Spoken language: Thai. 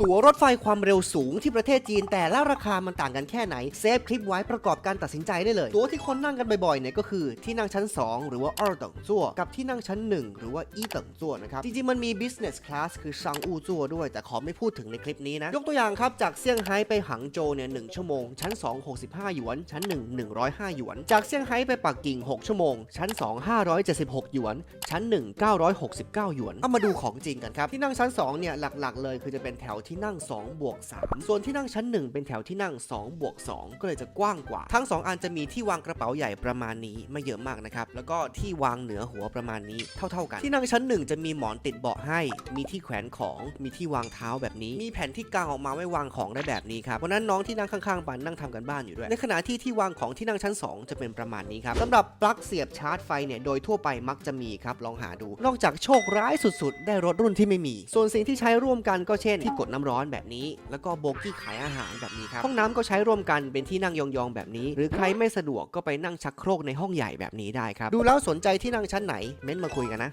ตั๋วรถไฟความเร็วสูงที่ประเทศจีนแต่ละราคามันต่างกันแค่ไหน เซฟคลิปไว้ประกอบการตัดสินใจได้เลย ตั๋วที่คนนั่งกันบ่อยๆเนี่ยก็คือที่นั่งชั้น 2 หรือว่าอร์เติงจั่วกับที่นั่งชั้น 1 หรือว่าอีเติงจั่วนะครับ จริงๆ มันมี business class คือซังอูจั่วด้วย แต่ขอไม่พูดถึงในคลิปนี้นะ ยกตัวอย่างครับ จากเซี่ยงไฮ้ไปหังโจเนี่ยหชั่วโมง ชั้น 2 65 หยวน ชั้น 1 105 หยวน จากเซี่ยงไฮ้ไปปักกิ่ง 6 ชั่วโมง ชั้น 2 576 หยวน ชั้น 1 969 หยวนเอามาดูของจริงกันครับที่นั่งชั้น2เนี่ยหลักๆ เลยคือจะเป็นแถวที่นั่ง2บวก3ส่วนที่นั่งชั้น 1 เป็นแถวที่นั่ง2บวก2ก็เลยจะกว้างกว่า ทั้ง 2 อันจะมีที่วางกระเป๋าใหญ่ประมาณนี้ไม่เยอะมากนะครับแล้วก็ที่วางเหนือหัวประมาณนี้เท่า ๆกัน ที่นั่งชั้น 1 จะมีหมอนติดเบาะให้ มีที่แขวนของมีที่วางเท้าแบบนี้ มีแผ่นที่กางออกมาไว้วางของได้แบบนี้ครับวันนั้นน้องที่นั่งข้างๆปันนั่งทำกันบ้านอยู่ด้วย ในขณะที่ที่วางของที่นั่งชั้น 2 จะเป็นประมาณนี้ครับสำหรับปลั๊กเสียบชาร์จไฟเนี่ยโดยทั่วไปมักจะมีครับลองหาดู นอกจากโชคร้ายสุดๆ ได้รถรุ่นที่ไม่มี ส่วนสิ่งที่ใช้ร่วมกันก็เช่นที่กดน้ำร้อนแบบนี้ แล้วก็โบกี้ขายอาหารแบบนี้ครับห้องน้ำก็ใช้ร่วมกันเป็นที่นั่งยองๆแบบนี้ หรือใครไม่สะดวกก็ไปนั่งชักโครกในห้องใหญ่แบบนี้ได้ครับดูแล้วสนใจที่นั่งชั้นไหนเม้นต์มาคุยกันนะ